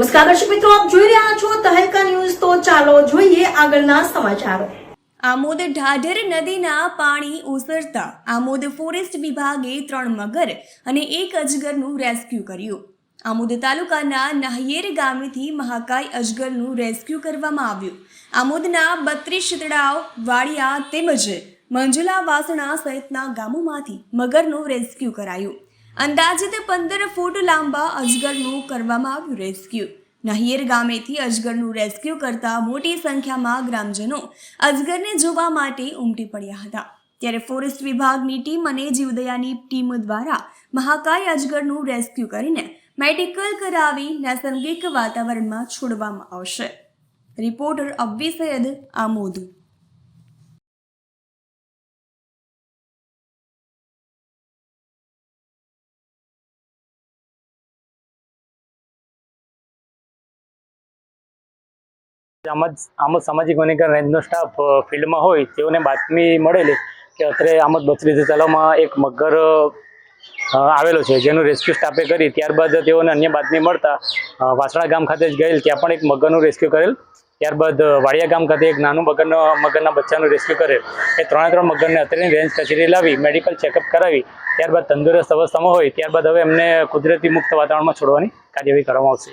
નમસ્કાર દર્શક મિત્રો, આપ જોઈ રહ્યા છો તહેલકા ન્યૂઝ. તો ચાલો જોઈએ આગળના સમાચારો. આમોદ ઢાઢર નદીના પાણી ઓસરતા આમોદ ફોરેસ્ટ વિભાગે ત્રણ મગર અને એક અજગરનું રેસ્ક્યુ કર્યું. આમોદ તાલુકાના નાહિયેર ગામેથી મહાકાય અજગરનું રેસ્ક્યુ કરવામાં આવ્યું. આમોદના બત્રીસ શીતળાવ વાડિયા તેમજ મંજુલા વાસણા સહિતના ગામોમાંથી મગરનું રેસ્ક્યુ કરાયું. અંદાજિત પંદર ફૂટ લાંબા અજગરનું કરવામાં આવ્યું રેસ્ક્યુ. નહિયેર ગામેથી અજગરનું રેસ્ક્યુ કરતા મોટી સંખ્યામાં ગ્રામજનો અજગરને જોવા માટે ઉમટી પડ્યા હતા. ત્યારે ફોરેસ્ટ વિભાગની ટીમ અને જીવદયાની ટીમ દ્વારા મહાકાય અજગરનું રેસ્ક્યુ કરીને મેડિકલ કરાવી નૈસર્ગિક વાતાવરણમાં છોડવામાં આવશે. રિપોર્ટર અબ્બી સૈયદ આમોદ. આમ જ આમ જ સામાજિક વનીકરણ રેન્જનો સ્ટાફ ફિલ્ડમાં હોય, તેઓને બાતમી મળેલી કે અત્રે આમદ બત્રીસ તલાવમાં એક મગર આવેલો છે, જેનું રેસ્ક્યુ સ્ટાફે કરી. ત્યારબાદ તેઓને અન્ય બાતમી મળતા વાસણા ગામ ખાતે જ ગયેલ, ત્યાં પણ એક મગરનું રેસ્ક્યુ કરેલ. ત્યારબાદ વાડિયા ગામ ખાતે એક નાનું મગરનો, મગરના બચ્ચાનું રેસ્ક્યુ કરેલ. એ ત્રણે ત્રણ મગરને અત્રેની રેન્જ કચેરી લાવી મેડિકલ ચેકઅપ કરાવી. ત્યારબાદ તંદુરસ્ત અવસ્થામાં હોય, ત્યારબાદ હવે એમને કુદરતી મુક્ત વાતાવરણમાં છોડવાની કાર્યવાહી કરવામાં આવશે.